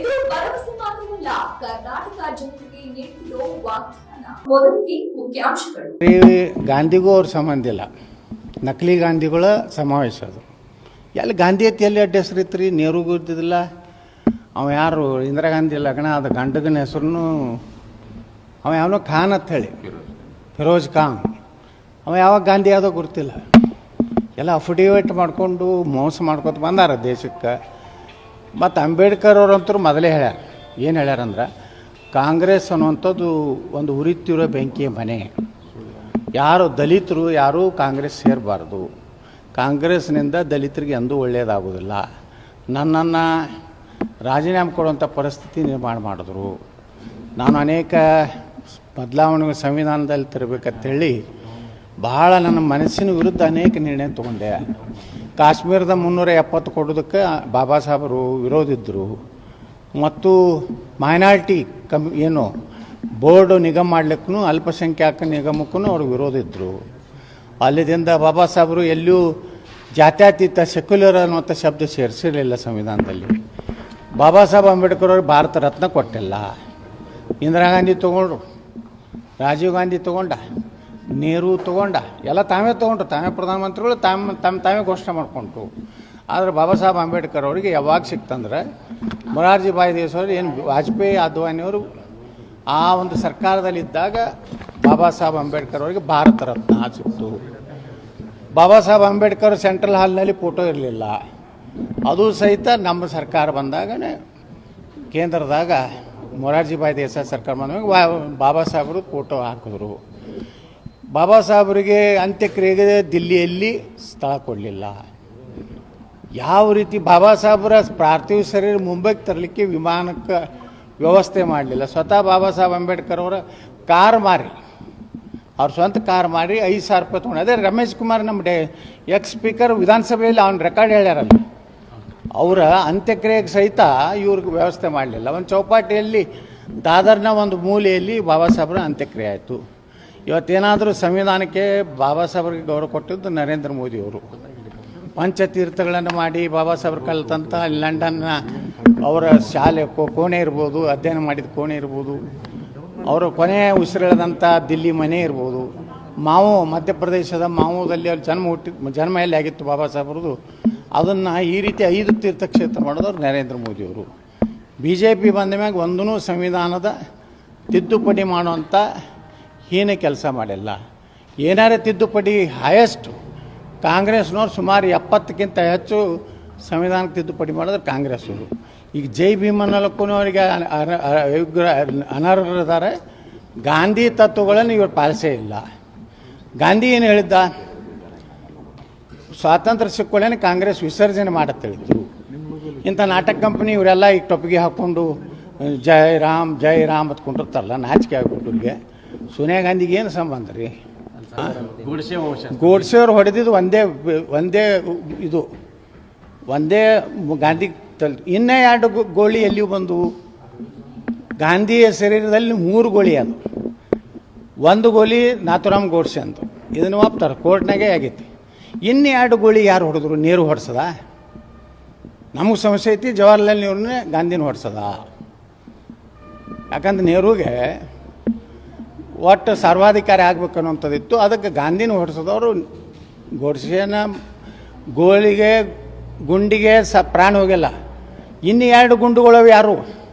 ಇದು ಭರವಸೆ ಮಾತ್ರವಲ್ಲ, ಕರ್ನಾಟಕ ಜನತೆಗೆ ವಾಗ್ದಾನ. ಮೊದಲಿಗೆ ಮುಖ್ಯಾಂಶಗಳು. ಗಾಂಧಿಗೂ ಅವ್ರ ಸಂಬಂಧ ಇಲ್ಲ. ನಕಲಿ ಗಾಂಧಿಗಳ ಸಮಾವೇಶ ಅದು. ಎಲ್ಲಿ ಗಾಂಧಿ ಐತಿ ಎಲ್ಲಿ ಅಡ್ಡ ಹೆಸರು ಇತ್ತು ರೀ ನೆಹರುಗೂ ಇದ್ದಿದ್ದಿಲ್ಲ. ಅವ ಯಾರು? ಇಂದಿರಾ ಗಾಂಧಿ ಲಗ್ನ ಅದು ಗಂಡಗನ ಹೆಸರು ಅವ ಯಾವನೋ ಖಾನ್ ಅಂತ ಹೇಳಿ. ಫಿರೋಜ್ ಖಾನ್. ಅವ ಯಾವಾಗ ಗಾಂಧಿ ಯಾವುದೋ ಗೊತ್ತಿಲ್ಲ. ಎಲ್ಲ ಅಫಿಡೇವಿಟ್ ಮಾಡಿಕೊಂಡು ಮೋಸ ಮಾಡ್ಕೊತ ಬಂದಾರ ದೇಶಕ್ಕೆ. ಮತ್ತು ಅಂಬೇಡ್ಕರ್ ಅವ್ರಂತರೂ ಮೊದಲೇ ಹೇಳ್ಯಾರ. ಏನು ಹೇಳ್ಯಾರಂದ್ರೆ ಕಾಂಗ್ರೆಸ್ ಅನ್ನುವಂಥದ್ದು ಒಂದು ಉರಿತಿರೋ ಬೆಂಕಿಯ ಮನೆ. ಯಾರು ದಲಿತರು, ಯಾರೂ ಕಾಂಗ್ರೆಸ್ ಸೇರಬಾರ್ದು. ಕಾಂಗ್ರೆಸ್ನಿಂದ ದಲಿತರಿಗೆ ಎಂದೂ ಒಳ್ಳೆಯದಾಗೋದಿಲ್ಲ ನನ್ನನ್ನು ರಾಜೀನಾಮೆ ಕೊಡುವಂಥ ಪರಿಸ್ಥಿತಿ ನಿರ್ಮಾಣ ಮಾಡಿದ್ರು. ನಾನು ಅನೇಕ ಬದಲಾವಣೆ ಸಂವಿಧಾನದಲ್ಲಿ ತರಬೇಕಂತೇಳಿ ಭಾಳ ನನ್ನ ಮನಸ್ಸಿನ ವಿರುದ್ಧ ಅನೇಕ ನಿರ್ಣಯ ತಗೊಂಡೆ. ಕಾಶ್ಮೀರದ ಮುನ್ನೂರ ಎಪ್ಪತ್ತು ಕೊಡೋದಕ್ಕೆ ಬಾಬಾ ಸಾಹೇಬರು ವಿರೋಧಿದ್ದರು ಮತ್ತು ಮೈನಾರಿಟಿ ಕಮ್, ಏನು, ಬೋರ್ಡು ನಿಗಮ ಮಾಡ್ಲಿಕ್ಕೂ ಅಲ್ಪಸಂಖ್ಯಾತ ನಿಗಮಕ್ಕೂ ಅವರು ವಿರೋಧ ಇದ್ದರು ಅಲ್ಲಿದಿಂದ ಬಾಬಾ ಸಾಹೇಬರು ಎಲ್ಲೂ ಜಾತ್ಯತೀತ ಸೆಕ್ಯುಲರ್ ಅನ್ನುವಂಥ ಶಬ್ದ ಸೇರಿಸಿರಲಿಲ್ಲ ಸಂವಿಧಾನದಲ್ಲಿ. ಬಾಬಾ ಸಾಹೇಬ್ ಅಂಬೇಡ್ಕರ್ ಅವರು ಭಾರತ ರತ್ನ ಕೊಟ್ಟಿಲ್ಲ. ಇಂದಿರಾ ಗಾಂಧಿ ತೊಗೊಂಡ್ರು. ರಾಜೀವ್ ಗಾಂಧಿ ತೊಗೊಂಡ. ನೆಹರು ತೊಗೊಂಡ. ಎಲ್ಲ ತಾವೇ ತೊಗೊಂಡ್ರು. ತಾವೇ ಪ್ರಧಾನಮಂತ್ರಿಗಳು ತಮ್ಮ ತಮ್ಮ ತಾವೇ ಘೋಷಣೆ ಮಾಡಿಕೊಂಡ್ರು. ಆದರೆ ಬಾಬಾ ಸಾಹೇಬ್ ಅಂಬೇಡ್ಕರ್ ಅವರಿಗೆ ಯಾವಾಗ ಸಿಕ್ತಂದ್ರೆ ಮೊರಾರ್ಜಿ ಭಾಯ್ ದೇಶವರು ಏನು ವಾಜಪೇಯಿ ಅದ್ವಾನಿಯವರು ಆ ಒಂದು ಸರ್ಕಾರದಲ್ಲಿದ್ದಾಗ ಬಾಬಾ ಸಾಹೇಬ್ ಅಂಬೇಡ್ಕರ್ ಅವರಿಗೆ ಭಾರತ ರತ್ನ ಸಿಕ್ತು. ಬಾಬಾ ಸಾಹೇಬ್ ಅಂಬೇಡ್ಕರ್ ಸೆಂಟ್ರಲ್ ಹಾಲ್ನಲ್ಲಿ ಫೋಟೋ ಇರಲಿಲ್ಲ. ಅದು ಸಹಿತ ನಮ್ಮ ಸರ್ಕಾರ ಬಂದಾಗನೇ ಕೇಂದ್ರದಾಗ ಮೊರಾರ್ಜಿ ಭಾಯ್ ದೇಸಾಯಿ ಸರ್ಕಾರ ಬಂದಾಗ ಬಾಬಾ ಸಾಹೇಬರು ಫೋಟೋ ಹಾಕಿದ್ರು. ಬಾಬಾ ಸಾಹೇಬರಿಗೆ ಅಂತ್ಯಕ್ರಿಯೆಗೆ ದಿಲ್ಲಿಯಲ್ಲಿ ಸ್ಥಳ ಕೊಡಲಿಲ್ಲ. ಯಾವ ರೀತಿ ಬಾಬಾ ಸಾಹೇಬರ ಪಾರ್ಥಿವ ಶರೀರ ಮುಂಬೈಗೆ ತರಲಿಕ್ಕೆ ವಿಮಾನಕ್ಕೆ ವ್ಯವಸ್ಥೆ ಮಾಡಲಿಲ್ಲ. ಸ್ವತಃ ಬಾಬಾ ಸಾಹೇಬ್ ಅಂಬೇಡ್ಕರ್ ಅವರ ಕಾರ್ ಮಾರಿ. ಅವ್ರ ಸ್ವಂತ ಕಾರ್ ಮಾರಿ ಐದು ಸಾವಿರ ರೂಪಾಯಿ ತೊಗೊಂಡು. ಅದೇ ರಮೇಶ್ ಕುಮಾರ್ ನಮ್ಮ ಡೇ ಎಕ್ಸ್ ಸ್ಪೀಕರ್ ವಿಧಾನಸಭೆಯಲ್ಲಿ ಅವ್ನ ರೆಕಾರ್ಡ್ ಹೇಳ್ಯಾರಲ್ಲ. ಅವರ ಅಂತ್ಯಕ್ರಿಯೆಗೆ ಸಹಿತ ಇವ್ರಿಗೆ ವ್ಯವಸ್ಥೆ ಮಾಡಲಿಲ್ಲ. ಒಂದು ಚೌಪಾಟಿಯಲ್ಲಿ, ದಾದರ್ನ ಒಂದು ಮೂಲೆಯಲ್ಲಿ ಬಾಬಾ ಸಾಹೇಬ್ರ ಅಂತ್ಯಕ್ರಿಯೆ ಆಯಿತು. ಇವತ್ತೇನಾದರೂ ಸಂವಿಧಾನಕ್ಕೆ ಬಾಬಾ ಸಾಹೇಬ್ರಿಗೆ ಗೌರವ ಕೊಟ್ಟಿದ್ದು ನರೇಂದ್ರ ಮೋದಿ ಮೋದಿಯವರು. ಪಂಚತೀರ್ಥಗಳನ್ನು ಮಾಡಿ ಬಾಬಾ ಸಾಹೇಬ್ರು ಕಲಿತಂಥ ಲಂಡನ್ನ ಅವರ ಶಾಲೆ ಕೋಣೆ ಇರ್ಬೋದು, ಅಧ್ಯಯನ ಮಾಡಿದ ಕೋಣೆ ಇರ್ಬೋದು, ಅವರು ಕೊನೆ ಉಸಿರೆಳೆದಂಥ ದಿಲ್ಲಿ ಮನೆ ಇರ್ಬೋದು. ಮಾವು, ಮಧ್ಯಪ್ರದೇಶದ ಮಾವುದಲ್ಲಿ ಅಲ್ಲಿ ಜನ್ಮ ಹುಟ್ಟಿದ ಜನ್ಮ ಎಲ್ಲಿ ಆಗಿತ್ತು ಬಾಬಾ ಸಾಹೇಬ್ರದ್ದು? ಅದನ್ನು ಈ ರೀತಿ ಐದು ತೀರ್ಥಕ್ಷೇತ್ರ ಮಾಡಿದವರು ನರೇಂದ್ರ ಮೋದಿಯವರು. ಬಿ ಜೆ ಪಿ ಬಂದ ಮ್ಯಾಗ ಒಂದೂ ಸಂವಿಧಾನದ ತಿದ್ದುಪಡಿ ಮಾಡುವಂಥ ಹೀನ ಕೆಲಸ ಮಾಡಿಲ್ಲ. ಏನಾರೇ ತಿದ್ದುಪಡಿ ಹೈಯೆಸ್ಟು ಕಾಂಗ್ರೆಸ್ನವ್ರು ಸುಮಾರು ಎಪ್ಪತ್ತಕ್ಕಿಂತ ಹೆಚ್ಚು ಸಂವಿಧಾನಕ್ಕೆ ತಿದ್ದುಪಡಿ ಮಾಡಿದ್ರೆ ಕಾಂಗ್ರೆಸ್ ಅವರು ಈಗ ಜೈ ಭೀಮನಲ್ಲಕ್ಕೂ ಅವರಿಗೆ ಅನರ್ಹರಿದ್ದಾರೆ ಗಾಂಧಿ ತತ್ವಗಳನ್ನು ಇವರು ಪಾಲಿಸೇ ಇಲ್ಲ. ಗಾಂಧಿ ಏನು ಹೇಳಿದ್ದ? ಸ್ವಾತಂತ್ರ್ಯ ಸಿಕ್ಕೊಳ್ಳೇನೆ ಕಾಂಗ್ರೆಸ್ ವಿಸರ್ಜನೆ ಹೇಳಿದ್ರು ಇಂಥ ನಾಟಕ ಕಂಪನಿ ಇವರೆಲ್ಲ ಈಗ ಟೊಪ್ಪಿಗೆ ಹಾಕ್ಕೊಂಡು, ಜೈ ರಾಮ್ ಜೈ ರಾಮ್ ಅಂತ ಕುಂಡಿರ್ತಾರಲ್ಲ ನಾಚಿಕೆ ಆಗ್ಬಿಟ್ಟು ಸೋನಿಯಾ ಗಾಂಧಿಗೆ ಏನು ಸಂಬಂಧ ರೀ? ಗೋಡ್ಸೆ ಅವ್ರು ಹೊಡೆದಿದ್ದು ಒಂದೇ ಒಂದೇ ಇದು ಒಂದೇ ಗಾಂಧಿ ತಲ್ ಇನ್ನೇ ಎರಡು ಗೋಳಿ ಎಲ್ಲಿ ಬಂದು ಗಾಂಧಿಯ ಶರೀರದಲ್ಲಿ ಮೂರು ಗೋಳಿ ಅದು. ಒಂದು ಗೋಲಿ ನಾಥುರಾಮ್ ಗೋಡ್ಸೆ ಅಂತ ಇದನ್ನು ಒಪ್ತಾರೆ ಕೋರ್ಟ್ನಾಗೆ ಆಗೈತಿ. ಇನ್ನು ಎರಡು ಗೋಳಿ ಯಾರು ಹೊಡೆದ್ರು ನೀರು ಹೊಡ್ಸದ? ನಮಗೆ ಸಮಸ್ಯೆ ಐತಿ ಜವಾಹರ್ಲಾಲ್ ನೆಹರೂನೇ ಗಾಂಧಿನ ಹೊಡ್ಸದ. ಯಾಕಂದ್ರೆ ನೆಹರೂಗೆ ಒಟ್ಟು ಸರ್ವಾಧಿಕಾರಿ ಆಗ್ಬೇಕು ಅನ್ನೋಂಥದ್ದಿತ್ತು ಅದಕ್ಕೆ ಗಾಂಧಿನ ಹೊಡ್ಸೋದವರು ಗೋಡ್ಸೇನ ಗೋಳಿಗೆ, ಗುಂಡಿಗೆ ಸ ಪ್ರಾಣ ಹೋಗಿಲ್ಲ. ಇನ್ನು ಎರಡು ಗುಂಡುಗಳವು ಯಾರು?